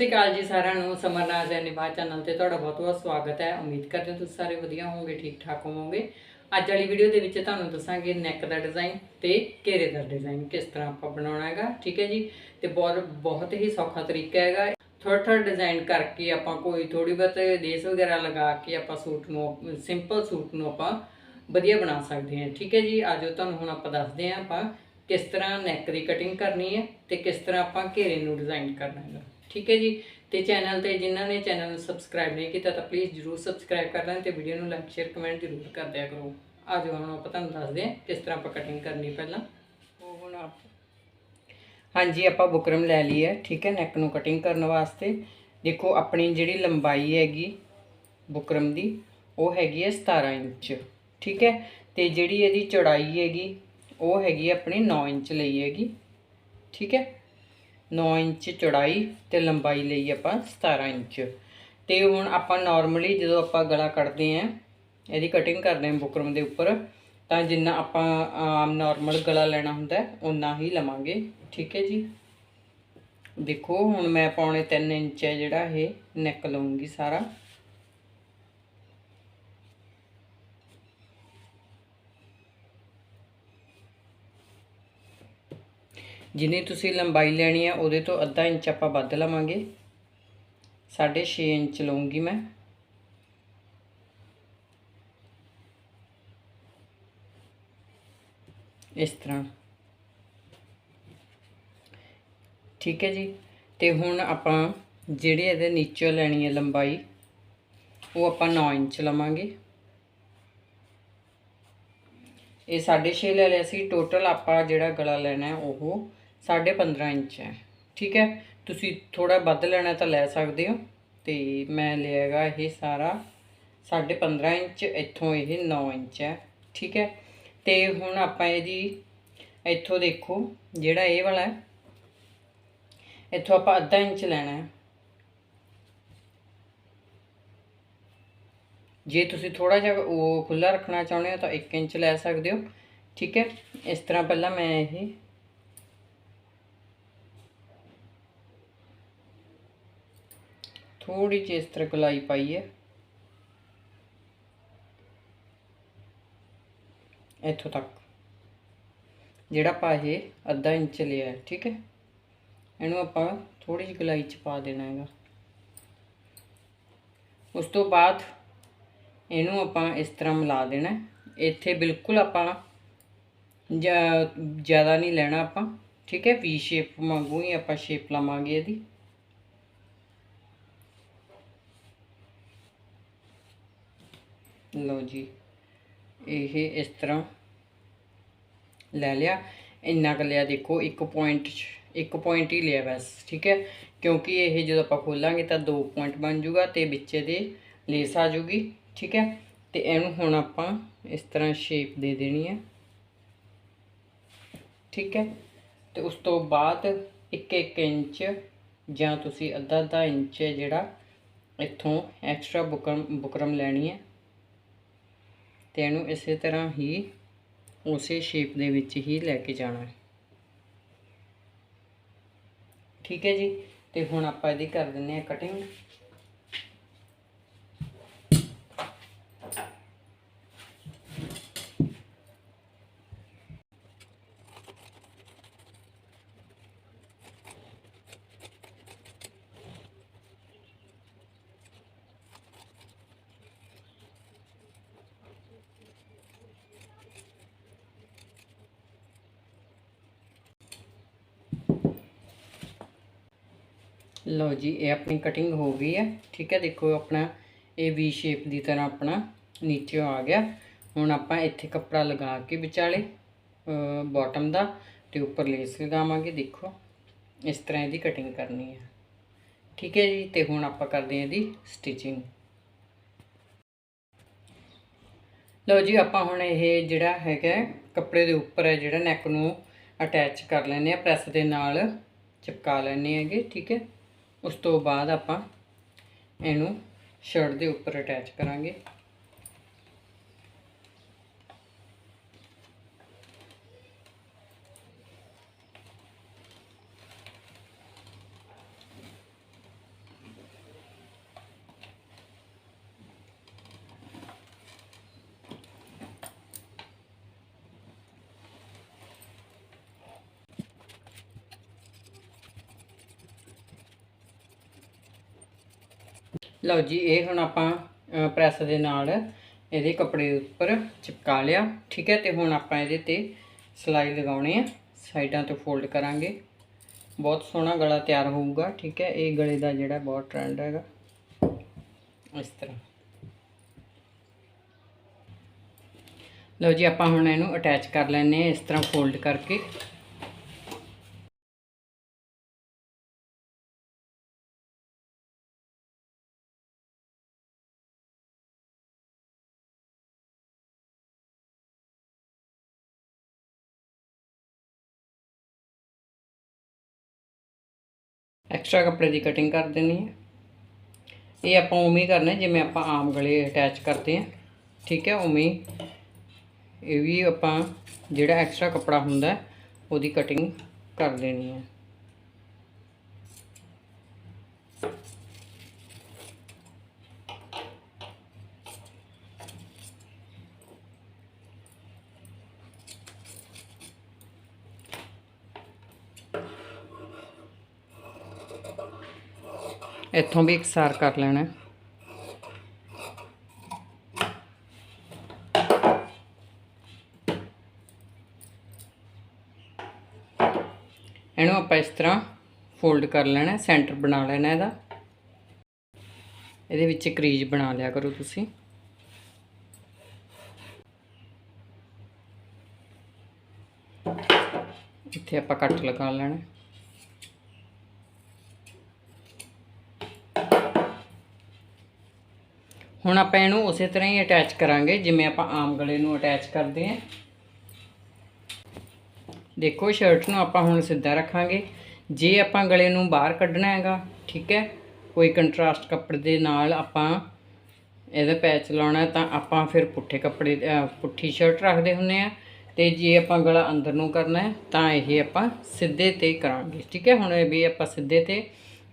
ਸ਼੍ਰੀ ਅਕਾਲ ਜੀ ਸਾਰਿਆਂ ਨੂੰ ਸਮਰਨਾਜ਼ ਨਿਭਾ ਚੈਨਲ ਤੇ ਤੁਹਾਡਾ ਬਹੁਤ-ਬਹੁਤ ਸਵਾਗਤ ਹੈ। ਉਮੀਦ ਕਰਦੇ ਹਾਂ ਤੁਸੀਂ ਸਾਰੇ ਵਧੀਆ ਹੋਵੋਗੇ, ਠੀਕ ਠਾਕ ਹੋਵੋਗੇ। ਅੱਜ ਵਾਲੀ ਵੀਡੀਓ ਦੇ ਵਿੱਚ ਤੁਹਾਨੂੰ ਦੱਸਾਂਗੇ ਨੈਕ ਦਾ ਡਿਜ਼ਾਈਨ ਤੇ ਘੇਰੇ ਦਾ ਡਿਜ਼ਾਈਨ ਕਿਸ ਤਰ੍ਹਾਂ ਆਪਾਂ ਬਣਾਉਣਾ ਹੈਗਾ, ਠੀਕ ਹੈ ਜੀ? ਤੇ ਬਹੁਤ ਬਹੁਤ ਹੀ ਸੌਖਾ ਤਰੀਕਾ ਹੈਗਾ। ਥੋੜਾ ਥੋੜਾ ਡਿਜ਼ਾਈਨ ਕਰਕੇ ਆਪਾਂ ਕੋਈ ਥੋੜੀ ਬਹੁਤ ਲੇਸ ਵਗੈਰਾ ਲਗਾ ਕੇ ਆਪਾਂ ਸੂਟ ਨੂੰ ਸਿੰਪਲ ਸੂਟ ਨੂੰ ਆਪਾਂ ਵਧੀਆ ਬਣਾ ਸਕਦੇ ਹਾਂ, ਠੀਕ ਹੈ ਜੀ? ਆਜੋ ਤੁਹਾਨੂੰ ਹੁਣ ਆਪਾਂ ਦੱਸਦੇ ਹਾਂ ਆਪਾਂ ਕਿਸ ਤਰ੍ਹਾਂ ਨੈਕ ਦੀ ਕਟਿੰਗ ਕਰਨੀ ਹੈ ਤੇ ਕਿਸ ਤਰ੍ਹਾਂ ਆਪਾਂ ਘੇਰੇ ਨੂੰ ਡਿਜ਼ਾਈਨ ਕਰਨਾ ਹੈਗਾ। ਠੀਕ ਹੈ ਜੀ? ਤੇ ਚੈਨਲ ਤੇ ਜਿਨ੍ਹਾਂ ਨੇ ਚੈਨਲ ਨੂੰ ਸਬਸਕ੍ਰਾਈਬ ਨਹੀਂ ਕੀਤਾ ਤਾਂ ਪਲੀਜ਼ ਜਰੂਰ ਸਬਸਕ੍ਰਾਈਬ ਕਰ ਲੈਣ ਤੇ ਵੀਡੀਓ ਨੂੰ ਲਾਈਕ ਸ਼ੇਅਰ ਕਮੈਂਟ ਜਰੂਰ ਕਰ ਦਿਆ ਕਰੋ। ਆਜੋ ਹੁਣ ਆਪਾਂ ਤੁਹਾਨੂੰ ਦੱਸਦੇ ਹਾਂ ਕਿਸ ਤਰ੍ਹਾਂ ਆਪਾਂ ਕਟਿੰਗ ਕਰਨੀ ਪਹਿਲਾਂ। ਉਹ ਹੁਣ ਆਪ ਹਾਂਜੀ ਆਪਾਂ ਬੁਕਰਮ ਲੈ ਲਈ ਹੈ ਠੀਕ ਹੈ ਨੈਕ ਨੂੰ ਕਟਿੰਗ ਕਰਨ ਵਾਸਤੇ। ਦੇਖੋ ਆਪਣੀ ਜਿਹੜੀ ਲੰਬਾਈ ਹੈਗੀ ਬੁਕਰਮ ਦੀ ਉਹ ਹੈਗੀ ਹੈ 17 ਇੰਚ ਠੀਕ ਹੈ? ਤੇ ਜਿਹੜੀ ਇਹਦੀ ਚੌੜਾਈ ਹੈਗੀ ਉਹ ਹੈਗੀ ਆਪਣੀ 9 ਇੰਚ ਲਈ ਹੈਗੀ ਠੀਕ ਹੈ? 9 ਇੰਚ ਚੌੜਾਈ ਤੇ ਲੰਬਾਈ ਲਈ ਆਪਾਂ 17 ਇੰਚ। ਤੇ ਹੁਣ ਆਪਾਂ ਨਾਰਮਲੀ ਜਦੋਂ ਆਪਾਂ ਗਲਾ ਕੱਢਦੇ ਆਂ ਇਹਦੀ ਕਟਿੰਗ ਕਰਦੇ ਆਂ ਬੁਕਰਮ ਦੇ ਉੱਪਰ, ਤਾਂ ਜਿੰਨਾ ਆਪਾਂ, ਆਮ ਨਾਰਮਲ ਗਲਾ ਲੈਣਾ ਹੁੰਦਾ ਉਨਾ ਹੀ ਲਵਾਂਗੇ। ਠੀਕ ਹੈ ਜੀ? ਦੇਖੋ, ਹੁਣ ਮੈਂ ਪੌਣੇ 3 ਇੰਚ ਹੈ ਜਿਹੜਾ ਇਹ ਨੈਕ ਲਵਾਂਗੀ ਸਾਰਾ। ਜਿੰਨੀ ਤੁਸੀਂ ਲੰਬਾਈ ਲੈਣੀ ਹੈ ਉਹਦੇ ਤੋਂ ਅੱਧਾ ਇੰਚ ਆਪਾਂ ਵੱਧ ਲਵਾਂਗੇ। 6.5 ਇੰਚ ਲਵਾਂਗੀ ਮੈਂ। ਇਸ ਤਰ੍ਹਾਂ। ਠੀਕ ਹੈ ਜੀ। ਤੇ ਹੁਣ ਆਪਾਂ ਜਿਹੜੇ ਇਹਦੇ ਨੀਚੇ ਲੈਣੀ ਹੈ ਲੰਬਾਈ, ਉਹ ਆਪਾਂ 9 ਇੰਚ ਲਵਾਂਗੇ। ਇਹ 6.5 ਲੈ ਲਿਆ ਸੀ। ਟੋਟਲ ਆਪਾਂ ਜਿਹੜਾ ਗਲਾ ਲੈਣਾ, ਉਹ 15.5 ਇੰਚ ਹੈ। ਠੀਕ ਹੈ? ਤੁਸੀਂ ਥੋੜਾ ਵੱਧ ਲੈਣਾ ਤਾਂ ਲੈ ਸਕਦੇ ਹੋ। ਤੇ ਮੈਂ ਲਿਆਗਾ ਇਹ ਸਾਰਾ 15.5 ਇੰਚ, ਇੱਥੋਂ ਇਹ 9 ਇੰਚ ਹੈ। ਠੀਕ ਹੈ? ਤੇ ਹੁਣ ਆਪਾਂ ਇਹਦੀ ਇੱਥੋਂ ਦੇਖੋ, ਜਿਹੜਾ ਇਹ ਵਾਲਾ ਹੈ। ਇੱਥੋਂ ਆਪਾਂ ਅੱਧਾ ਇੰਚ ਲੈਣਾ ਹੈ। ਜੇ ਤੁਸੀਂ ਥੋੜਾ ਜਿਹਾ ਉਹ ਖੁੱਲਾ ਰੱਖਣਾ ਚਾਹੁੰਦੇ ਹੋ ਤਾਂ 1 ਇੰਚ ਲੈ ਸਕਦੇ ਹੋ। ਠੀਕ ਹੈ? ਇਸ ਤਰ੍ਹਾਂ ਪਹਿਲਾਂ ਮੈਂ ਇਹ ਥੋੜੀ ਜਿਹੀ ਇਸ ਤਰ੍ਹਾਂ ਗਲਾਈ ਪਾਈ ਹੈ। ਇੱਥੋਂ ਤੱਕ। ਜਿਹੜਾ ਪਾ ਇਹ ਅੱਧਾ ਇੰਚ ਲਿਆ ਠੀਕ ਹੈ। ਇਹਨੂੰ ਆਪਾਂ ਥੋੜੀ ਜਿਹੀ ਗਲਾਈ ਚ ਪਾ ਦੇਣਾ ਹੈਗਾ। ਉਸ ਤੋਂ ਬਾਅਦ ਇਹਨੂੰ ਆਪਾਂ ਇਸ ਤਰ੍ਹਾਂ ਮਿਲਾ ਦੇਣਾ ਇੱਥੇ ਬਿਲਕੁਲ ਆਪਾਂ ਜ਼ਿਆਦਾ ਨਹੀਂ ਲੈਣਾ ਆਪਾਂ, ਠੀਕ ਹੈ। ਵੀ ਸ਼ੇਪ ਵਾਂਗੂ ਹੀ ਆਪਾਂ ਸ਼ੇਪ ਲਾਵਾਂਗੇ ਇਹਦੀ। ਲਓ ਜੀ, ਇਹ ਇਸ ਤਰ੍ਹਾਂ ਲੈ ਲਿਆ। ਇੰਨਾ ਕੁ ਲਿਆ ਦੇਖੋ, ਇੱਕ ਪੁਆਇੰਟ ਇੱਕ ਪੁਆਇੰਟ ਹੀ ਲਿਆ ਬਸ, ਠੀਕ ਹੈ? ਕਿਉਂਕਿ ਇਹ ਜਦੋਂ ਆਪਾਂ ਖੋਲਾਂਗੇ ਤਾਂ ਦੋ ਪੁਆਇੰਟ ਬਣ ਜੂਗਾ ਤੇ ਵਿੱਚ ਦੇ ਲੇਸ ਆ ਜੂਗੀ, ਠੀਕ ਹੈ? ਤੇ ਇਹਨੂੰ ਹੁਣ ਆਪਾਂ ਇਸ ਤਰ੍ਹਾਂ ਸ਼ੇਪ ਦੇ ਦੇਣੀ ਹੈ, ਠੀਕ ਹੈ? ਤੇ ਉਸ ਤੋਂ ਬਾਅਦ 1-1 ਇੰਚ ਜਾਂ ਤੁਸੀਂ ਅੱਧਾ ਅੱਧਾ ਇੰਚ ਜਿਹੜਾ ਇੱਥੋਂ ਐਕਸਟਰਾ ਬੁਕਰਮ ਬੁਕਰਮ ਲੈਣੀ ਹੈ। ਤੇ ਇਹਨੂੰ ਇਸੇ ਤਰ੍ਹਾਂ ਹੀ ਉਸੇ ਸ਼ੇਪ ਦੇ ਵਿੱਚ ਹੀ ਲੈ ਕੇ ਜਾਣਾ ਹੈ। ਠੀਕ ਹੈ ਜੀ? ਤੇ ਹੁਣ ਆਪਾਂ ਇਹਦੀ ਕਰ ਦਿੰਨੇ ਆ ਕਟਿੰਗ ਲਓ ਜੀ, ਇਹ ਆਪਣੀ ਕਟਿੰਗ ਹੋ ਗਈ ਹੈ। ਠੀਕ ਹੈ, ਦੇਖੋ ਆਪਣਾ ਇਹ ਵੀ ਸ਼ੇਪ ਦੀ ਤਰ੍ਹਾਂ ਆਪਣਾ ਨੀਚੇ ਆ ਗਿਆ। ਹੁਣ ਆਪਾਂ ਇੱਥੇ ਕੱਪੜਾ ਲਗਾ ਕੇ ਵਿਚਾਲੇ ਬਾਟਮ ਦਾ ਤੇ ਉੱਪਰ ਲੇਸ ਲਗਾਵਾਂਗੇ, ਦੇਖੋ। ਇਸ ਤਰ੍ਹਾਂ ਇਹਦੀ ਕਟਿੰਗ ਕਰਨੀ ਹੈ। ਠੀਕ ਹੈ ਜੀ, ਤੇ ਹੁਣ ਆਪਾਂ ਕਰਦੇ ਹਾਂ ਇਹਦੀ ਸਟਿਚਿੰਗ ਲਓ ਜੀ, ਆਪਾਂ ਹੁਣ ਇਹ ਜਿਹੜਾ ਹੈਗਾ ਕੱਪੜੇ ਦੇ ਉੱਪਰ ਹੈ ਜਿਹੜਾ ਨੈਕ ਨੂੰ ਅਟੈਚ ਕਰ ਲੈਨੇ ਆ ਪ੍ਰੈਸ ਦੇ ਨਾਲ ਚਿਪਕਾ ਲੈਨੇ ਹੈਗੇ, ਠੀਕ ਹੈ। ਉਸ ਤੋਂ ਬਾਅਦ ਆਪਾਂ ਇਹਨੂੰ ਸ਼ਰਟ ਦੇ ਉੱਪਰ ਅਟੈਚ ਕਰਾਂਗੇ। ਲਓ ਜੀ, ਇਹ ਹੁਣ ਆਪਾਂ ਪ੍ਰੈਸ ਦੇ ਨਾਲ ਇਹਦੇ ਕੱਪੜੇ ਉੱਪਰ ਚਿਪਕਾ ਲਿਆ। ਠੀਕ ਹੈ, ਤੇ ਹੁਣ ਆਪਾਂ ਇਹਦੇ ਤੇ ਸਿਲਾਈ ਲਗਾਉਣੀ ਆ। ਸਾਈਡਾਂ ਤੋਂ ਫੋਲਡ ਕਰਾਂਗੇ। ਬਹੁਤ ਸੋਹਣਾ ਗਲਾ ਤਿਆਰ ਹੋਊਗਾ, ਠੀਕ ਹੈ। ਇਹ ਗਲੇ ਦਾ ਜਿਹੜਾ ਬਹੁਤ ਟ੍ਰੈਂਡ ਹੈਗਾ। ਇਸ ਤਰ੍ਹਾਂ। ਲਓ ਜੀ, ਆਪਾਂ ਹੁਣ ਇਹਨੂੰ ਅਟੈਚ ਕਰ ਲੈਣੇ ਆ ਇਸ ਤਰ੍ਹਾਂ ਫੋਲਡ ਕਰਕੇ। ਐਕਸਟਰਾ ਕੱਪੜੇ ਦੀ ਕਟਿੰਗ ਕਰ ਦੇਣੀ ਹੈ। ਇਹ ਆਪਾਂ ਉਵੇਂ ਹੀ ਕਰਨਾ, ਜਿਵੇਂ ਆਪਾਂ ਆਮ ਗਲੇ ਅਟੈਚ ਕਰਦੇ ਹਾਂ। ਠੀਕ ਹੈ, ਉਵੇਂ ਇਹ ਵੀ ਆਪਾਂ ਜਿਹੜਾ ਐਕਸਟਰਾ ਕੱਪੜਾ ਹੁੰਦਾ, ਉਹਦੀ ਕਟਿੰਗ ਕਰ ਦੇਣੀ ਹੈ। ਇੱਥੋਂ ਵੀ ਇਕਸਾਰ ਕਰ ਲੈਣਾ। ਇਹਨੂੰ ਆਪਾਂ ਇਸ ਤਰ੍ਹਾਂ ਫੋਲਡ ਕਰ ਲੈਣਾ, ਸੈਂਟਰ ਬਣਾ ਲੈਣਾ ਇਹਦਾ। ਇਹਦੇ ਵਿੱਚ ਕਰੀਜ ਬਣਾ ਲਿਆ ਕਰੋ ਤੁਸੀਂ। ਇੱਥੇ ਆਪਾਂ ਕੱਟ ਲਗਾ ਲੈਣਾ। ਹੁਣ ਆਪਾਂ ਇਹਨੂੰ ਉਸੇ ਤਰ੍ਹਾਂ ਹੀ ਅਟੈਚ ਕਰਾਂਗੇ, ਜਿਵੇਂ ਆਪਾਂ ਆਮ ਗਲੇ ਨੂੰ ਅਟੈਚ ਕਰਦੇ ਹਾਂ। ਦੇਖੋ ਸ਼ਰਟ ਨੂੰ ਆਪਾਂ ਹੁਣ ਸਿੱਧਾ ਰੱਖਾਂਗੇ। ਜੇ ਆਪਾਂ ਗਲੇ ਨੂੰ ਬਾਹਰ ਕੱਢਣਾ ਹੈਗਾ, ਠੀਕ ਹੈ, ਕੋਈ ਕੰਟਰਾਸਟ ਕੱਪੜੇ ਦੇ ਨਾਲ ਆਪਾਂ ਇਹਦਾ ਪੈਚ ਲਾਉਣਾ, ਤਾਂ ਆਪਾਂ ਫਿਰ ਪੁੱਠੇ ਕੱਪੜੇ ਪੁੱਠੀ ਸ਼ਰਟ ਰੱਖਦੇ ਹੁੰਨੇ ਆ ਤੇ ਜੇ ਆਪਾਂ ਗਲਾ ਅੰਦਰ ਨੂੰ ਕਰਨਾ ਤਾਂ ਇਹ ਆਪਾਂ ਸਿੱਧੇ ਤੇ ਕਰਾਂਗੇ, ਠੀਕ ਹੈ। ਹੁਣ ਇਹ ਵੀ ਆਪਾਂ ਸਿੱਧੇ ਤੇ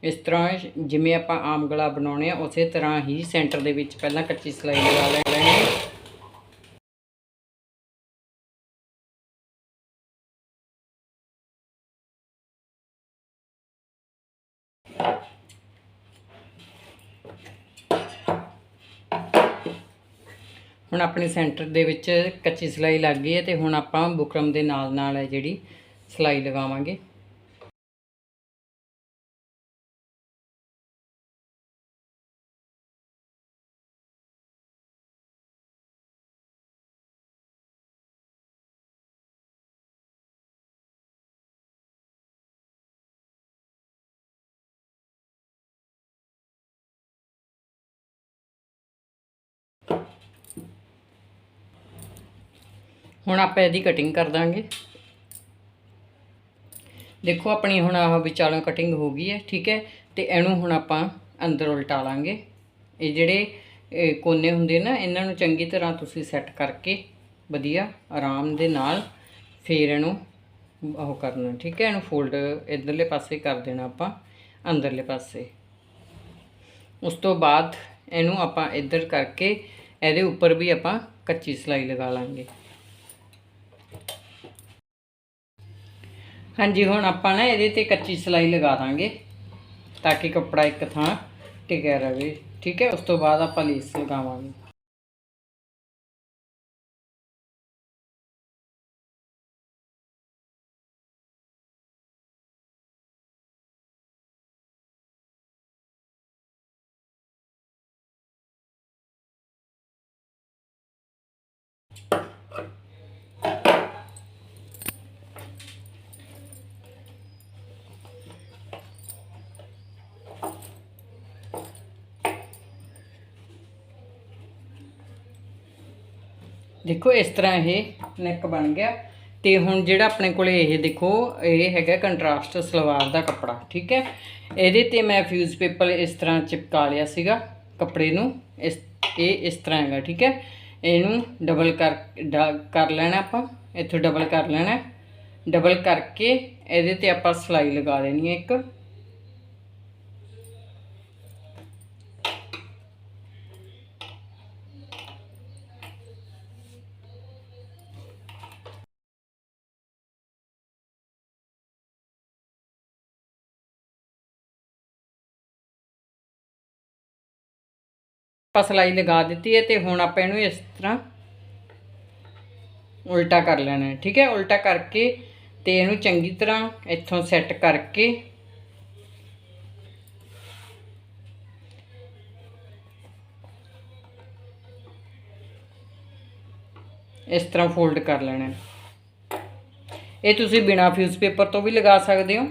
ਇਸ ਤਰ੍ਹਾਂ ਜਿਵੇਂ ਆਪਾਂ ਆਮ ਗਲਾ ਬਣਾਉਣੇ ਆ, ਉਸੇ ਤਰ੍ਹਾਂ ਹੀ ਸੈਂਟਰ ਦੇ ਵਿੱਚ ਪਹਿਲਾਂ ਕੱਚੀ ਸਲਾਈ ਲਗਾ ਲੈਣੀ ਹੈ। ਹੁਣ ਆਪਣੇ ਸੈਂਟਰ ਦੇ ਵਿੱਚ ਕੱਚੀ ਸਲਾਈ ਲੱਗ ਗਈ ਹੈ ਤੇ ਹੁਣ ਆਪਾਂ ਬੁਕਰਮ ਦੇ ਨਾਲ ਨਾਲ ਹੈ ਜਿਹੜੀ ਸਲਾਈ ਲਗਾਵਾਂਗੇ। ਹੁਣ ਆਪਾਂ ਇਹਦੀ ਕਟਿੰਗ ਕਰ ਦਾਂਗੇ। ਦੇਖੋ ਆਪਣੀ ਹੁਣ ਆਹ ਵਿਚਾਲੋਂ ਕਟਿੰਗ ਹੋ ਗਈ ਹੈ, ਠੀਕ ਹੈ? ਤੇ ਇਹਨੂੰ ਹੁਣ ਆਪਾਂ ਅੰਦਰ ਉਲਟਾ ਲਾਂਗੇ। ਇਹ ਜਿਹੜੇ ਕੋਨੇ ਹੁੰਦੇ ਨਾ, ਇਹਨਾਂ ਨੂੰ ਚੰਗੀ ਤਰ੍ਹਾਂ ਤੁਸੀਂ ਸੈੱਟ ਕਰਕੇ ਵਧੀਆ ਆਰਾਮ ਦੇ ਨਾਲ ਫੇਰ ਇਹਨੂੰ ਉਹ ਕਰਨਾ, ਠੀਕ ਹੈ? ਇਹਨੂੰ ਫੋਲਡ ਇਧਰਲੇ ਪਾਸੇ ਕਰ ਦੇਣਾ ਆਪਾਂ, ਅੰਦਰਲੇ ਪਾਸੇ। ਉਸ ਤੋਂ ਬਾਅਦ ਇਹਨੂੰ ਆਪਾਂ ਇੱਧਰ ਕਰਕੇ, ਇਹਦੇ ਉੱਪਰ ਵੀ ਆਪਾਂ ਕੱਚੀ ਸਲਾਈ ਲਗਾ ਲਾਂਗੇ। ਹਾਂਜੀ, ਹੁਣ ਆਪਾਂ ਨਾ ਇਹਦੇ ਤੇ ਕੱਚੀ ਸਲਾਈ ਲਗਾ ਦਾਂਗੇ, ਤਾਂ ਕਿ ਕੱਪੜਾ ਇੱਕ ਥਾਂ ਟਿਕਿਆ ਰਹੇ, ਠੀਕ ਹੈ? ਉਸ ਤੋਂ ਬਾਅਦ ਆਪਾਂ ਲੇਸ ਲਗਾਵਾਂਗੇ। ਦੇਖੋ, ਇਸ ਤਰ੍ਹਾਂ ਇਹ ਨੈਕ ਬਣ ਗਿਆ ਤੇ ਹੁਣ ਜਿਹੜਾ ਆਪਣੇ ਕੋਲੇ ਇਹ ਦੇਖੋ, ਇਹ ਹੈਗਾ ਕੰਟਰਾਸਟ ਸਲਵਾਰ ਦਾ ਕੱਪੜਾ, ਠੀਕ ਹੈ? ਇਹਦੇ ਤੇ ਮੈਂ ਫਿਊਜ਼ ਪੇਪਰ ਇਸ ਤਰ੍ਹਾਂ ਚਿਪਕਾ ਲਿਆ ਸੀਗਾ ਕੱਪੜੇ ਨੂੰ, ਇਸ, ਇਹ ਇਸ ਤਰ੍ਹਾਂ ਹੈਗਾ, ਠੀਕ ਹੈ? ਇਹਨੂੰ ਡਬਲ ਕਰ, ਡ- ਕਰ ਲੈਣਾ ਆਪਾਂ, ਇੱਥੋਂ ਡਬਲ ਕਰ ਲੈਣਾ ਡਬਲ ਕਰਕੇ ਇਹਦੇ ਤੇ ਆਪਾਂ ਸਲਾਈ ਲਗਾ ਦੇਣੀ ਹੈ ਇੱਕ। ਆਪਾਂ ਸਲਾਈ ਲਗਾ ਦਿੱਤੀ ਹੈ ਤੇ ਹੁਣ ਆਪਾਂ ਇਹਨੂੰ ਇਸ ਤਰ੍ਹਾਂ ਉਲਟਾ ਕਰ ਲੈਣਾ ਠੀਕ ਹੈ? ਉਲਟਾ ਕਰਕੇ ਤੇ ਇਹਨੂੰ ਚੰਗੀ ਤਰ੍ਹਾਂ ਇੱਥੋਂ ਸੈੱਟ ਕਰਕੇ ਇਸ ਤਰ੍ਹਾਂ ਫੋਲਡ ਕਰ ਲੈਣਾ ਇਹ ਤੁਸੀਂ ਬਿਨਾ ਫਿਊਜ਼ ਪੇਪਰ ਤੋਂ ਵੀ ਲਗਾ ਸਕਦੇ ਹੋ,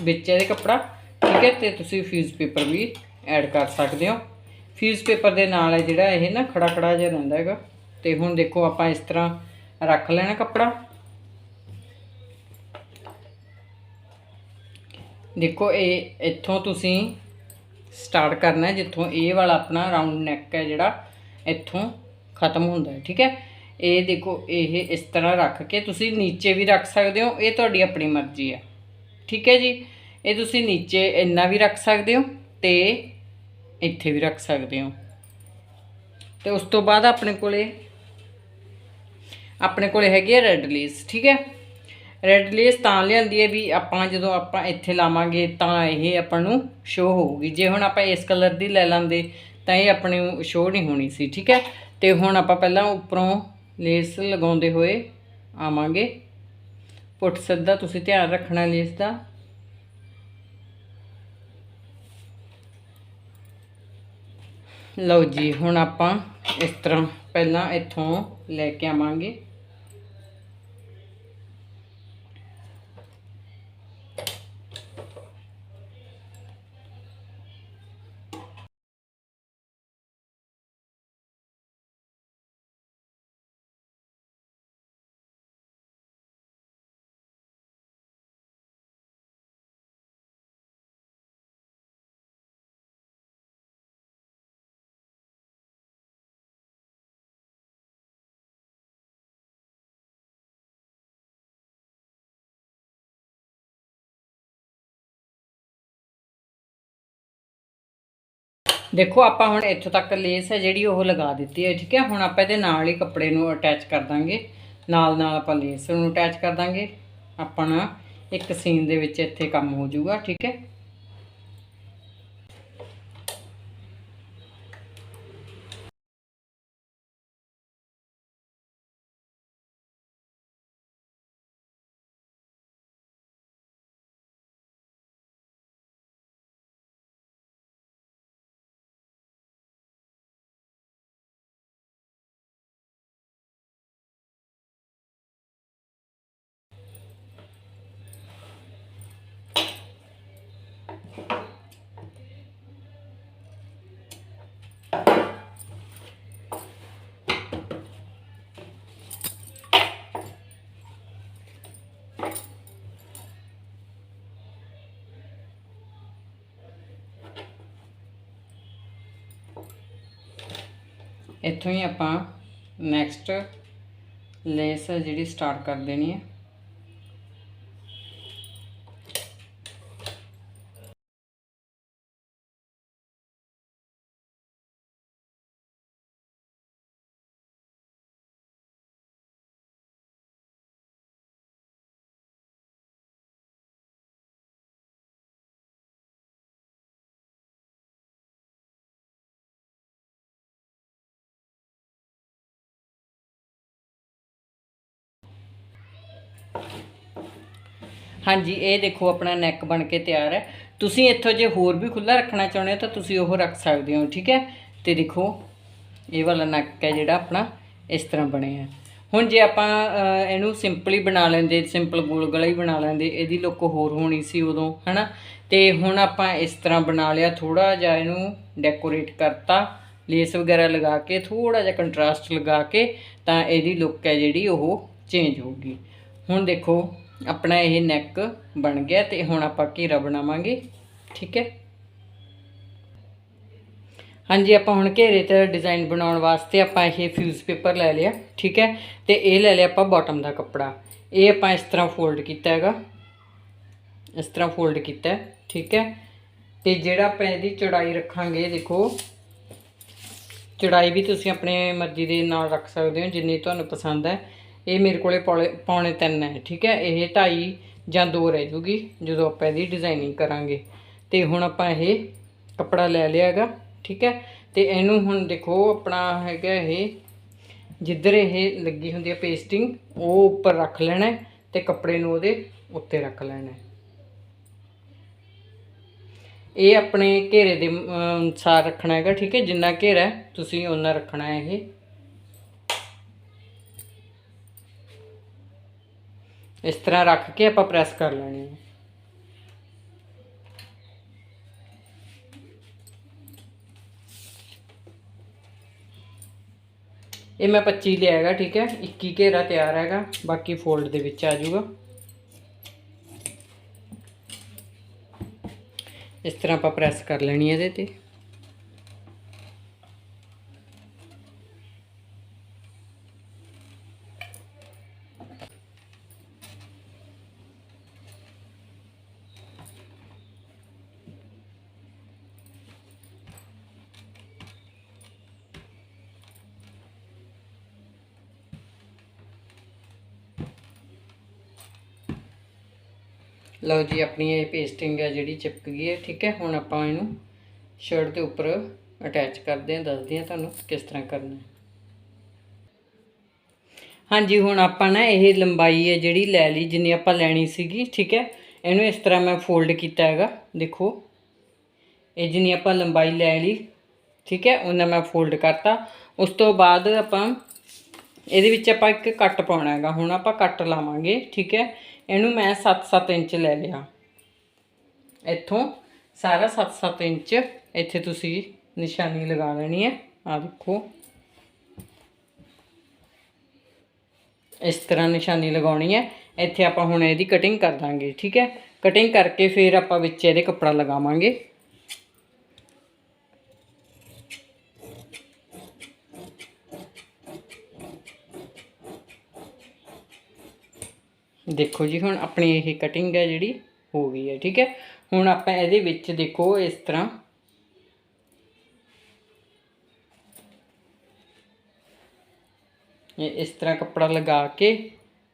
ਵਿੱਚ ਇਹਦੇ ਕੱਪੜਾ, ਠੀਕ ਹੈ? ਤੇ ਤੁਸੀਂ ਫਿਊਜ਼ ਪੇਪਰ ਵੀ ਐਡ ਕਰ ਸਕਦੇ ਹੋ। ਫਿਊਜ਼ ਪੇਪਰ ਦੇ ਨਾਲ ਹੈ ਜਿਹੜਾ ਇਹ ਨਾ ਖੜਾ ਖੜਾ ਜਿਹਾ ਰਹਿੰਦਾ ਹੈਗਾ। ਤੇ ਹੁਣ ਦੇਖੋ ਆਪਾਂ ਇਸ ਤਰ੍ਹਾਂ ਰੱਖ ਲੈਣਾ ਕੱਪੜਾ। ਦੇਖੋ ਇਹ ਇੱਥੋਂ ਤੁਸੀਂ ਸਟਾਰਟ ਕਰਨਾ ਜਿੱਥੋਂ ਇਹ ਵਾਲਾ ਆਪਣਾ ਰਾਉਂਡ ਨੈਕ ਹੈ ਜਿਹੜਾ, ਇੱਥੋਂ ਖਤਮ ਹੁੰਦਾ ਹੈ, ਠੀਕ ਹੈ। ਇਹ ਦੇਖੋ ਇਹ ਇਸ ਤਰ੍ਹਾਂ ਰੱਖ ਕੇ ਤੁਸੀਂ ਨੀਚੇ ਵੀ ਰੱਖ ਸਕਦੇ ਹੋ, ਇਹ ਤੁਹਾਡੀ ਆਪਣੀ ਮਰਜ਼ੀ ਹੈ। ਠੀਕ ਹੈ ਜੀ। ਇਹ ਤੁਸੀਂ ਨੀਚੇ ਇੰਨਾ ਵੀ ਰੱਖ ਸਕਦੇ ਹੋ ਤੇ ਇੱਥੇ ਵੀ ਰੱਖ ਸਕਦੇ ਹੋ। ਤੇ ਉਸ ਤੋਂ ਬਾਅਦ ਆਪਣੇ ਕੋਲੇ ਆਪਣੇ ਕੋਲੇ ਹੈਗੀ ਹੈ ਰੈੱਡ ਲੇਸ ਠੀਕ ਹੈ? ਰੈੱਡ ਲੇਸ ਤਾਂ ਲਿਆਂਦੀ ਹੈ ਵੀ ਆਪਾਂ ਜਦੋਂ ਆਪਾਂ ਇੱਥੇ ਲਾਵਾਂਗੇ ਤਾਂ ਇਹ ਆਪਾਂ ਨੂੰ ਸ਼ੋ ਹੋਊਗੀ। ਜੇ ਹੁਣ ਆਪਾਂ ਇਸ ਕਲਰ ਦੀ ਲੈ ਲਾਂਦੇ, ਤਾਂ ਇਹ ਆਪਣੇ ਨੂੰ ਸ਼ੋ ਨਹੀਂ ਹੋਣੀ ਸੀ, ਠੀਕ ਹੈ? ਤੇ ਹੁਣ ਆਪਾਂ ਪਹਿਲਾਂ ਉੱਪਰੋਂ ਲੇਸ ਲਗਾਉਂਦੇ ਹੋਏ ਆਵਾਂਗੇ। ਪੁੱਠ ਸਿੱਧਾ ਤੁਸੀਂ ਧਿਆਨ ਰੱਖਣਾ ਲੇਸ ਦਾ। ਲਓ ਜੀ ਹੁਣ ਆਪਾਂ ਇਸ ਤਰ੍ਹਾਂ ਪਹਿਲਾਂ ਇੱਥੋਂ ਲੈ ਕੇ ਆਵਾਂਗੇ। ਦੇਖੋ, ਆਪਾਂ ਹੁਣ ਇੱਥੋਂ ਤੱਕ ਲੇਸ ਹੈ ਜਿਹੜੀ ਉਹ ਲਗਾ ਦਿੱਤੀ ਹੈ, ਠੀਕ ਹੈ? ਹੁਣ ਆਪਾਂ ਇਹਦੇ ਨਾਲ ਹੀ ਕੱਪੜੇ ਨੂੰ ਅਟੈਚ ਕਰ ਦਾਂਗੇ। ਨਾਲ ਨਾਲ ਆਪਾਂ ਲੇਸ ਨੂੰ ਅਟੈਚ ਕਰ ਦਾਂਗੇ। ਆਪਣਾ ਇੱਕ ਸੀਨ ਦੇ ਵਿੱਚ ਇੱਥੇ ਕੰਮ ਹੋ ਜਾਊਗਾ, ਠੀਕ ਹੈ? ਇੱਥੋਂ ਹੀ ਆਪਾਂ ਨੈਕਸਟ ਲੇਸ ਜਿਹੜੀ ਸਟਾਰਟ ਕਰ ਦੇਣੀ ਹੈ। ਹਾਂਜੀ ਇਹ ਦੇਖੋ ਆਪਣਾ ਨੈਕ ਬਣ ਕੇ ਤਿਆਰ ਹੈ। ਤੁਸੀਂ ਇੱਥੋਂ ਜੇ ਹੋਰ ਵੀ ਖੁੱਲਾ ਰੱਖਣਾ ਚਾਹੁੰਦੇ ਹੋ ਤਾਂ ਤੁਸੀਂ ਉਹ ਰੱਖ ਸਕਦੇ ਹੋ ਠੀਕ ਹੈ? ਤੇ ਦੇਖੋ ਇਹ ਵਾਲਾ ਨੱਕ ਹੈ ਜਿਹੜਾ ਆਪਣਾ ਇਸ ਤਰ੍ਹਾਂ ਬਣਿਆ ਹੁਣ ਜੇ ਆਪਾਂ ਅਹ, ਇਹਨੂੰ ਸਿੰਪਲੀ ਬਣਾ ਲੈਂਦੇ ਸਿੰਪਲ ਗੋਲ ਗਲਾ ਹੀ ਬਣਾ ਲੈਂਦੇ ਇਹਦੀ ਲੁੱਕ ਹੋਰ ਹੋਣੀ ਸੀ ਉਦੋਂ ਹਨਾ? ਤੇ ਹੁਣ ਆਪਾਂ ਇਸ ਤਰ੍ਹਾਂ ਬਣਾ ਲਿਆ ਥੋੜਾ ਜਿਹਾ ਇਹਨੂੰ ਡੈਕੋਰੇਟ ਕਰਤਾ ਲੇਸ ਵਗੈਰਾ ਲਗਾ ਕੇ ਥੋੜਾ ਜਿਹਾ ਕੰਟਰਾਸਟ ਲਗਾ ਕੇ ਤਾਂ ਇਹਦੀ ਲੁੱਕ ਹੈ ਜਿਹੜੀ ਉਹ ਚੇਂਜ ਹੋਊਗੀ ਹੁਣ ਦੇਖੋ ਆਪਣਾ ਇਹ ਨੈਕ ਬਣ ਗਿਆ ਤੇ ਹੁਣ ਆਪਾਂ ਘੇਰਾ ਬਣਾਵਾਂਗੇ, ਠੀਕ ਹੈ? ਹਾਂਜੀ, ਆਪਾਂ ਹੁਣ ਘੇਰੇ ਤੇ ਡਿਜ਼ਾਈਨ ਬਣਾਉਣ ਵਾਸਤੇ ਆਪਾਂ ਇਹ ਫਿਊਜ਼ ਪੇਪਰ ਲੈ ਲਿਆ, ਠੀਕ ਹੈ? ਤੇ ਇਹ ਲੈ ਲਿਆ ਆਪਾਂ ਬਾਟਮ ਦਾ ਕੱਪੜਾ। ਇਹ ਆਪਾਂ ਇਸ ਤਰ੍ਹਾਂ ਫੋਲਡ ਕੀਤਾ ਹੈਗਾ। ਇਸ ਤਰ੍ਹਾਂ ਫੋਲਡ ਕੀਤਾ, ਠੀਕ ਹੈ? ਤੇ ਜਿਹੜਾ ਆਪਾਂ ਇਹਦੀ ਚੌੜਾਈ ਰੱਖਾਂਗੇ, ਦੇਖੋ। ਚੌੜਾਈ ਵੀ ਤੁਸੀਂ ਆਪਣੇ ਮਰਜ਼ੀ ਦੇ ਨਾਲ ਰੱਖ ਸਕਦੇ ਹੋ, ਜਿੰਨੀ ਤੁਹਾਨੂੰ ਪਸੰਦ ਹੈ। ਇਹ ਮੇਰੇ ਕੋਲੇ ਪੌਲੇ- ਪੌਣੇ 3 ਹੈ, ਠੀਕ ਹੈ? ਇਹ 2.5 ਜਾਂ 2 ਰਹਿ ਜੂਗੀ ਜਦੋਂ ਆਪਾਂ ਇਹਦੀ ਡਿਜ਼ਾਈਨਿੰਗ ਕਰਾਂਗੇ। ਤੇ ਹੁਣ ਆਪਾਂ ਇਹ ਕੱਪੜਾ ਲੈ ਲਿਆ ਹੈਗਾ, ਠੀਕ ਹੈ? ਤੇ ਇਹਨੂੰ ਹੁਣ ਦੇਖੋ, ਆਪਣਾ ਹੈਗਾ ਇਹ, ਜਿੱਧਰ ਇਹ ਲੱਗੀ ਹੁੰਦੀ ਹੈ ਪੇਸਟਿੰਗ ਉਹ ਉੱਪਰ ਰੱਖ ਲੈਣਾ ਹੈ ਤੇ ਕੱਪੜੇ ਨੂੰ ਉਹਦੇ ਉੱਤੇ ਰੱਖ ਲੈਣਾ ਇਹ ਆਪਣੇ ਘੇਰੇ ਦੇ ਅਨੁਸਾਰ ਰੱਖਣਾ ਹੈਗਾ, ਠੀਕ ਹੈ? ਜਿੰਨਾ ਘੇਰਾ ਤੁਸੀਂ ਉਹਨਾਂ ਰੱਖਣਾ ਹੈ ਇਹ। ਇਸ ਤਰ੍ਹਾਂ ਰੱਖ ਕੇ ਆਪਾਂ ਪ੍ਰੈਸ ਕਰ ਲੈਣੀ ਹੈ। ਇਹ ਮੈਂ 25 ਲਿਆ ਹੈਗਾ ਠੀਕ ਹੈ? 21 ਘੇਰਾ ਤਿਆਰ ਹੈਗਾ, ਬਾਕੀ ਫੋਲਡ ਦੇ ਵਿੱਚ ਆ ਜਾਊਗਾ। ਇਸ ਤਰ੍ਹਾਂ ਆਪਾਂ ਪ੍ਰੈਸ ਕਰ ਲੈਣੀ ਹੈ ਇਹਦੇ ਤੇ। ਲਓ ਜੀ, ਆਪਣੀ ਇਹ ਪੇਸਟਿੰਗ ਹੈ ਜਿਹੜੀ ਚਿਪਕ ਗਈ ਹੈ, ਠੀਕ ਹੈ? ਹੁਣ ਆਪਾਂ ਇਹਨੂੰ ਸ਼ਰਟ ਦੇ ਉੱਪਰ ਅਟੈਚ ਕਰਦੇ ਹਾਂ, ਦੱਸਦੇ ਹਾਂ ਤੁਹਾਨੂੰ ਕਿਸ ਤਰ੍ਹਾਂ ਕਰਨਾ ਹੈ। ਹਾਂਜੀ, ਹੁਣ ਆਪਾਂ ਨਾ ਇਹ ਲੰਬਾਈ ਹੈ ਜਿਹੜੀ ਲੈ ਲਈ, ਜਿੰਨੀ ਆਪਾਂ ਲੈਣੀ ਸੀਗੀ, ਠੀਕ ਹੈ? ਇਹਨੂੰ ਇਸ ਤਰ੍ਹਾਂ ਮੈਂ ਫੋਲਡ ਕੀਤਾ ਹੈਗਾ, ਦੇਖੋ। ਇਹ ਜਿੰਨੀ ਆਪਾਂ ਲੰਬਾਈ ਲੈ ਲਈ, ਠੀਕ ਹੈ? ਉਹਨਾਂ ਮੈਂ ਫੋਲਡ ਕਰਤਾ। ਉਸ ਤੋਂ ਬਾਅਦ ਆਪਾਂ, ਇਹਦੇ ਵਿੱਚ ਆਪਾਂ ਇੱਕ ਕੱਟ ਪਾਉਣਾ ਹੈਗਾ। ਹੁਣ ਆਪਾਂ ਕੱਟ ਲਾਵਾਂਗੇ, ਠੀਕ ਹੈ? ਇਹਨੂੰ ਮੈਂ 7-7 ਇੰਚ ਲੈ ਲਿਆ। ਇੱਥੋਂ ਸਾਰਾ 7-7 ਇੰਚ ਇੱਥੇ ਤੁਸੀਂ ਨਿਸ਼ਾਨੀ ਲਗਾ ਲੈਣੀ ਹੈ। ਆ ਦੇਖੋ। ਇਸ ਤਰ੍ਹਾਂ ਨਿਸ਼ਾਨੀ ਲਗਾਉਣੀ ਹੈ। ਇੱਥੇ ਆਪਾਂ ਹੁਣ ਇਹਦੀ ਕਟਿੰਗ ਕਰ ਦਾਂਗੇ, ਠੀਕ ਹੈ? ਕਟਿੰਗ ਕਰਕੇ ਫਿਰ ਆਪਾਂ ਵਿੱਚ ਇਹਦੇ ਕੱਪੜਾ ਲਗਾਵਾਂਗੇ। ਦੇਖੋ ਜੀ, ਹੁਣ ਆਪਣੀ ਇਹ ਕਟਿੰਗ ਹੈ ਜਿਹੜੀ, ਹੋ ਗਈ ਹੈ, ਠੀਕ ਹੈ? ਹੁਣ ਆਪਾਂ ਇਹਦੇ ਵਿੱਚ ਦੇਖੋ ਇਸ ਤਰ੍ਹਾਂ। ਇਸ ਤਰ੍ਹਾਂ ਕੱਪੜਾ ਲਗਾ ਕੇ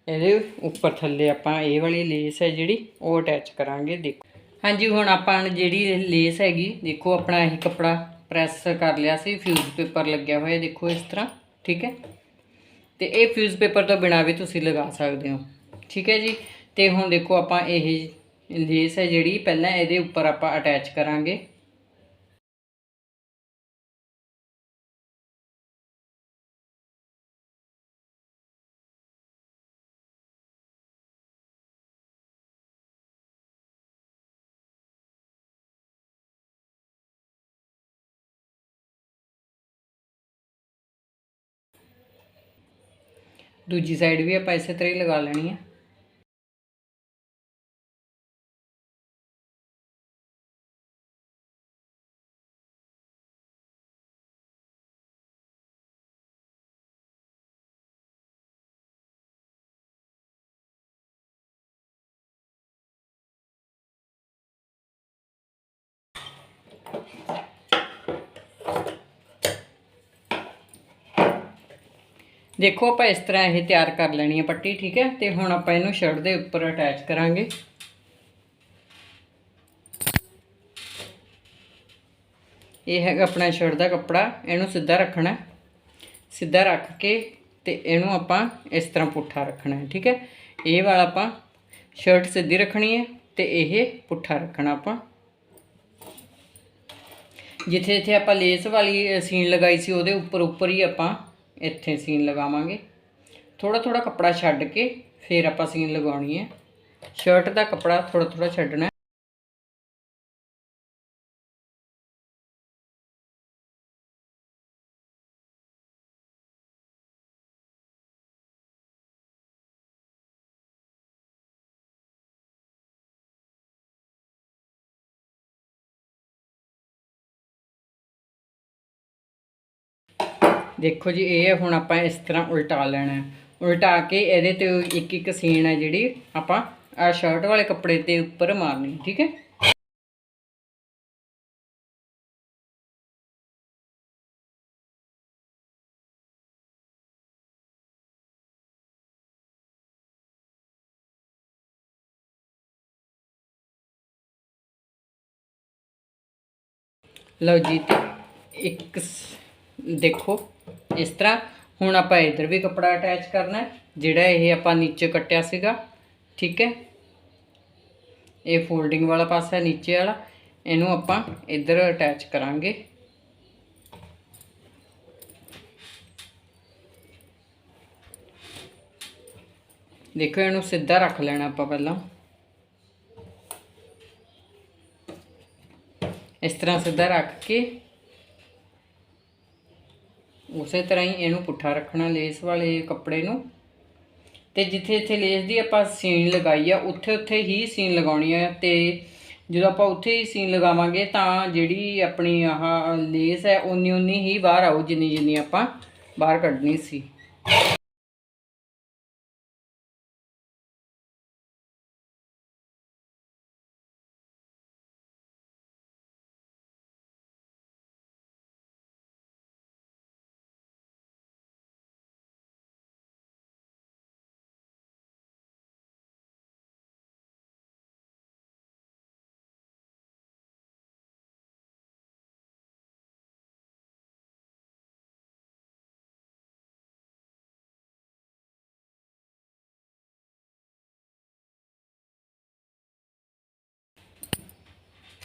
ਇਹਦੇ ਉੱਪਰ ਥੱਲੇ ਆਪਾਂ ਇਹ ਵਾਲੀ ਲੇਸ ਹੈ ਜਿਹੜੀ, ਉਹ ਅਟੈਚ ਕਰਾਂਗੇ, ਦੇਖੋ। ਹਾਂਜੀ, ਹੁਣ ਆਪਾਂ ਜਿਹੜੀ ਲੇਸ ਹੈਗੀ, ਦੇਖੋ ਆਪਣਾ ਇਹ ਕੱਪੜਾ ਪ੍ਰੈਸ ਕਰ ਲਿਆ ਸੀ ਫਿਊਜ਼ ਪੇਪਰ ਲੱਗਿਆ ਹੋਇਆ, ਦੇਖੋ ਇਸ ਤਰ੍ਹਾਂ, ਠੀਕ ਹੈ? ਤੇ ਇਹ ਫਿਊਜ਼ ਪੇਪਰ ਤੋਂ ਬਿਨਾ ਵੀ ਤੁਸੀਂ ਲਗਾ ਸਕਦੇ ਹੋ। ਠੀਕ ਹੈ ਜੀ? ਤੇ ਹੁਣ ਦੇਖੋ ਆਪਾਂ ਇਹ ਲੇਸ ਹੈ ਜਿਹੜੀ, ਪਹਿਲਾਂ ਇਹਦੇ ਉੱਪਰ ਆਪਾਂ ਅਟੈਚ ਕਰਾਂਗੇ। ਦੂਜੀ ਸਾਈਡ ਵੀ ਆਪਾਂ ਇਸੇ ਤਰ੍ਹਾਂ ਹੀ ਲਗਾ ਲੈਣੀ ਹੈ। ਦੇਖੋ ਆਪਾਂ ਇਸ ਤਰ੍ਹਾਂ ਇਹ ਤਿਆਰ ਕਰ ਲੈਣੀ ਹੈ ਪੱਟੀ, ਠੀਕ ਹੈ? ਤੇ ਹੁਣ ਆਪਾਂ ਇਹਨੂੰ ਸ਼ਰਟ ਦੇ ਉੱਪਰ ਅਟੈਚ ਕਰਾਂਗੇ। ਇਹ ਹੈਗਾ ਆਪਣਾ ਸ਼ਰਟ ਦਾ ਕੱਪੜਾ, ਇਹਨੂੰ ਸਿੱਧਾ ਰੱਖਣਾ ਸਿੱਧਾ ਰੱਖ ਕੇ ਤੇ ਇਹਨੂੰ ਆਪਾਂ ਇਸ ਤਰ੍ਹਾਂ ਪੁੱਠਾ ਰੱਖਣਾ ਹੈ, ਠੀਕ ਹੈ? ਇਹ ਵਾਲਾ ਆਪਾਂ ਸ਼ਰਟ ਸਿੱਧੀ ਰੱਖਣੀ ਹੈ ਤੇ ਇਹ ਪੁੱਠਾ ਰੱਖਣਾ ਆਪਾਂ। ਜਿੱਥੇ ਜਿੱਥੇ ਆਪਾਂ ਲੇਸ ਵਾਲੀ ਸੀਨ ਲਗਾਈ ਸੀ, ਉਹਦੇ ਉੱਪਰ ਉੱਪਰ ਹੀ ਆਪਾਂ ਇੱਥੇ ਸੀਨ ਲਗਾਵਾਂਗੇ। ਥੋੜਾ ਥੋੜਾ ਕੱਪੜਾ ਛੱਡ ਕੇ ਫਿਰ ਆਪਾਂ ਸੀਨ ਲਗਾਉਣੀ ਹੈ। ਸ਼ਰਟ ਦਾ ਕੱਪੜਾ ਥੋੜਾ ਥੋੜਾ ਛੱਡਣਾ ਦੇਖੋ ਜੀ, ਇਹ ਹੁਣ ਆਪਾਂ ਇਸ ਤਰ੍ਹਾਂ ਉਲਟਾ ਲੈਣਾ ਉਲਟਾ ਕੇ ਇਹਦੇ ਤੇ ਇੱਕ ਇੱਕ ਸੀਨ ਹੈ ਜਿਹੜੀ ਆਪਾਂ ਆ ਸ਼ਰਟ ਵਾਲੇ ਕੱਪੜੇ ਤੇ ਉੱਪਰ ਮਾਰਨੀ, ਠੀਕ ਹੈ? ਲਓ ਜੀ ਇੱਕ ਦੇਖੋ। ਇਸ ਤਰ੍ਹਾਂ ਹੁਣ ਆਪਾਂ ਇਧਰ ਵੀ ਕੱਪੜਾ ਅਟੈਚ ਕਰਨਾ ਜਿਹੜਾ ਇਹ ਆਪਾਂ ਨੀਚੇ ਕੱਟਿਆ ਸੀਗਾ, ਠੀਕ ਹੈ? ਇਹ ਫੋਲਡਿੰਗ ਵਾਲਾ ਪਾਸਾ ਨੀਚੇ ਵਾਲਾ। ਇਹਨੂੰ ਆਪਾਂ ਇੱਧਰ ਅਟੈਚ ਕਰਾਂਗੇ। ਦੇਖੋ, ਇਹਨੂੰ ਸਿੱਧਾ ਰੱਖ ਲੈਣਾ ਆਪਾਂ ਪਹਿਲਾਂ। ਇਸ ਤਰ੍ਹਾਂ ਸਿੱਧਾ ਰੱਖ ਕੇ ਉਸੇ ਤਰ੍ਹਾਂ ਹੀ ਇਹਨੂੰ ਪੁੱਠਾ ਰੱਖਣਾ ਲੇਸ ਵਾਲੇ ਕੱਪੜੇ ਨੂੰ। ਤੇ ਜਿੱਥੇ ਜਿੱਥੇ ਲੇਸ ਦੀ ਆਪਾਂ ਸੀਨ ਲਗਾਈ ਆ, ਉੱਥੇ ਉੱਥੇ ਹੀ ਸੀਨ ਲਗਾਉਣੀ ਆ ਤੇ ਜਦੋਂ ਆਪਾਂ ਉੱਥੇ ਹੀ ਸੀਨ ਲਗਾਵਾਂਗੇ ਤਾਂ ਜਿਹੜੀ ਆਪਣੀ ਆਹ ਲੇਸ ਹੈ ਉਨੀ ਉਨੀ ਹੀ ਬਾਹਰ ਆਊ ਜਿੰਨੀ ਜਿੰਨੀ ਆਪਾਂ ਬਾਹਰ ਕੱਢਣੀ ਸੀ।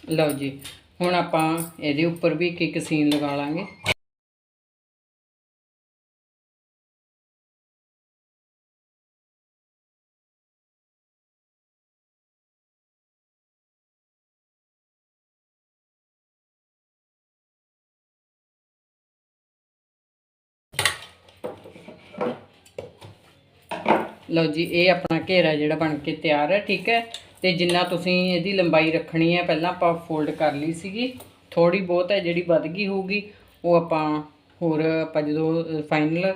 ਲਓ ਜੀ, ਹੁਣ ਆਪਾਂ ਇਹਦੇ ਉੱਪਰ ਵੀ ਇੱਕ ਇੱਕ ਸੀਨ ਲਗਾ ਲਾਂਗੇ। ਲਓ ਜੀ, ਇਹ ਆਪਣਾ ਘੇਰਾ ਜਿਹੜਾ ਬਣ ਕੇ ਤਿਆਰ ਹੈ, ਠੀਕ ਹੈ? ਤੇ ਜਿੰਨਾ ਤੁਸੀਂ ਇਹਦੀ ਲੰਬਾਈ ਰੱਖਣੀ ਹੈ, ਪਹਿਲਾਂ ਆਪਾਂ ਫੋਲਡ ਕਰ ਲਈ ਸੀਗੀ। ਥੋੜੀ ਬਹੁਤ ਹੈ, ਜਿਹੜੀ ਵੱਧ ਗਈ ਹੋਊਗੀ, ਉਹ ਆਪਾਂ ਹੋਰ ਆਪਾਂ ਜਦੋਂ ਫਾਈਨਲ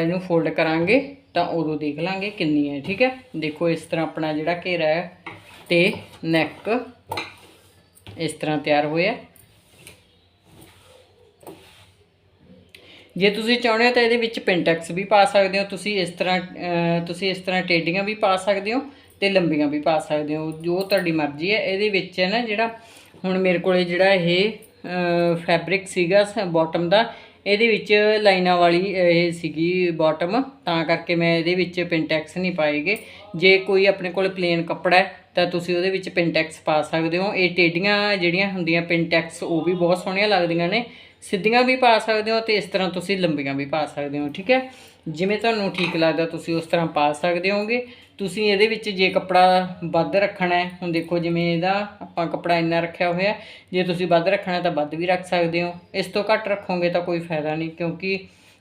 ਇਹਨੂੰ ਫੋਲਡ ਕਰਾਂਗੇ, ਤਾਂ ਉਦੋਂ ਦੇਖ ਲਾਂਗੇ ਕਿੰਨੀ ਹੈ, ਠੀਕ ਹੈ? ਦੇਖੋ, ਇਸ ਤਰ੍ਹਾਂ ਆਪਣਾ ਜਿਹੜਾ ਘੇਰਾ ਹੈ ਤੇ ਨੈਕ ਇਸ ਤਰ੍ਹਾਂ ਤਿਆਰ ਹੋਇਆ। ਜੇ ਤੁਸੀਂ ਚਾਹੁੰਦੇ ਹੋ ਤਾਂ ਇਹਦੇ ਵਿੱਚ ਪਿੰਟੈਕਸ ਵੀ ਪਾ ਸਕਦੇ ਹੋ, ਤੁਸੀਂ ਇਸ ਤਰ੍ਹਾਂ ਤੁਸੀਂ ਇਸ ਤਰ੍ਹਾਂ ਟੇਡੀਆਂ ਵੀ ਪਾ ਸਕਦੇ ਹੋ ਤੇ ਲੰਬੀਆਂ ਵੀ ਪਾ ਸਕਦੇ ਹੋ, ਜੋ ਤੁਹਾਡੀ ਮਰਜ਼ੀ ਹੈ। ਇਹਦੇ ਵਿੱਚ ਹੈ ਨਾ ਜਿਹੜਾ ਹੁਣ ਮੇਰੇ ਕੋਲੇ ਜਿਹੜਾ ਇਹ ਫੈਬਰਿਕ ਸੀਗਾ ਬਾਟਮ ਦਾ, ਇਹਦੇ ਵਿੱਚ ਲਾਈਨਾਂ ਵਾਲੀ ਇਹ ਸੀਗੀ ਬਾਟਮ ਤਾਂ ਕਰਕੇ ਮੈਂ ਇਹਦੇ ਵਿੱਚ ਪਿੰਟੈਕਸ ਨਹੀਂ ਪਾਏਗੇ ਜੇ ਕੋਈ ਆਪਣੇ ਕੋਲ ਪਲੇਨ ਕੱਪੜਾ ਹੈ, ਤਾਂ ਤੁਸੀਂ ਉਹਦੇ ਵਿੱਚ ਪਿੰਟੈਕਸ ਪਾ ਸਕਦੇ ਹੋ। ਇਹ ਟੇਡੀਆਂ ਜਿਹੜੀਆਂ ਹੁੰਦੀਆਂ ਪਿੰਟੈਕਸ ਉਹ ਵੀ ਬਹੁਤ ਸੋਹਣੀਆਂ ਲੱਗਦੀਆਂ ਨੇ। ਸਿੱਧੀਆਂ ਵੀ ਪਾ ਸਕਦੇ ਹੋ ਤੇ ਇਸ ਤਰ੍ਹਾਂ ਤੁਸੀਂ ਲੰਬੀਆਂ ਵੀ ਪਾ ਸਕਦੇ ਹੋ, ਠੀਕ ਹੈ? ਜਿਵੇਂ ਤੁਹਾਨੂੰ ਠੀਕ ਲੱਗਦਾ, ਤੁਸੀਂ ਉਸ ਤਰ੍ਹਾਂ ਪਾ ਸਕਦੇ ਹੋਗੇ। ਤੁਸੀਂ ਇਹਦੇ ਵਿੱਚ ਜੇ ਕੱਪੜਾ ਵੱਧ ਰੱਖਣਾ ਹੈ, ਹੁਣ ਦੇਖੋ ਜਿਵੇਂ ਇਹਦਾ ਆਪਾਂ ਕੱਪੜਾ ਇੰਨਾ ਰੱਖਿਆ ਹੋਇਆ, ਜੇ ਤੁਸੀਂ ਵੱਧ ਰੱਖਣਾ ਤਾਂ ਵੱਧ ਵੀ ਰੱਖ ਸਕਦੇ ਹੋ। ਇਸ ਤੋਂ ਘੱਟ ਰੱਖੋਗੇ ਤਾਂ ਕੋਈ ਫਾਇਦਾ ਨਹੀਂ, ਕਿਉਂਕਿ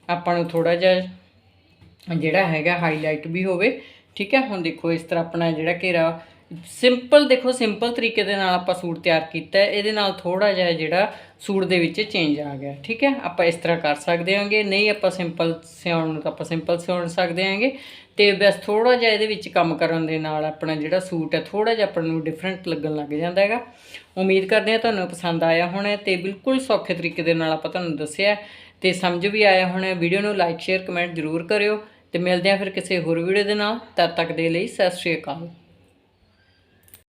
ਆਪਾਂ ਨੂੰ ਥੋੜਾ ਜਿਹਾ ਜਿਹੜਾ ਹੈਗਾ ਹਾਈਲਾਈਟ ਵੀ ਹੋਵੇ, ਠੀਕ ਹੈ? ਹੁਣ ਦੇਖੋ ਇਸ ਤਰ੍ਹਾਂ ਆਪਣਾ ਜਿਹੜਾ ਘੇਰਾ ਸਿੰਪਲ ਦੇਖੋ ਸਿੰਪਲ ਤਰੀਕੇ ਦੇ ਨਾਲ ਆਪਾਂ ਸੂਟ ਤਿਆਰ ਕੀਤਾ ਹੈ, ਇਹਦੇ ਨਾਲ ਥੋੜਾ ਜਿਹਾ ਜਿਹੜਾ ਸੂਟ ਦੇ ਵਿੱਚ ਚੇਂਜ ਆ ਗਿਆ, ਠੀਕ ਹੈ? ਆਪਾਂ ਇਸ ਤਰ੍ਹਾਂ ਕਰ ਸਕਦੇ ਹਾਂਗੇ, ਨਹੀਂ ਆਪਾਂ ਸਿੰਪਲ ਸਿਉਣ ਨੂੰ ਤਾਂ ਆਪਾਂ ਸਿੰਪਲ ਸਿਉਣ ਸਕਦੇ ਹਾਂਗੇ ਤੇ ਬਸ ਥੋੜਾ ਜਿਹਾ ਇਹਦੇ ਵਿੱਚ ਕੰਮ ਕਰਨ ਦੇ ਨਾਲ ਆਪਣਾ ਜਿਹੜਾ ਸੂਟ ਹੈ ਥੋੜਾ ਜਿਹਾ ਆਪਾਂ ਨੂੰ ਡਿਫਰੈਂਟ ਲੱਗਣ ਲੱਗ ਜਾਂਦਾ ਹੈਗਾ। ਉਮੀਦ ਕਰਦੇ ਹਾਂ ਤੁਹਾਨੂੰ ਪਸੰਦ ਆਇਆ ਹੋਣਾ ਤੇ ਬਿਲਕੁਲ ਸੌਖੇ ਤਰੀਕੇ ਦੇ ਨਾਲ ਆਪਾਂ ਤੁਹਾਨੂੰ ਦੱਸਿਆ ਤੇ ਸਮਝ ਵੀ ਆਇਆ ਹੋਣਾ ਵੀਡੀਓ ਨੂੰ ਲਾਈਕ ਸ਼ੇਅਰ ਕਮੈਂਟ ਜ਼ਰੂਰ ਕਰਿਓ ਤੇ ਮਿਲਦੇ ਹਾਂ ਫਿਰ ਕਿਸੇ ਹੋਰ ਵੀਡੀਓ ਦੇ ਨਾਲ। ਤਦ ਤੱਕ ਦੇ ਲਈ ਸਤਿ ਸ਼੍ਰੀ ਅਕਾਲ।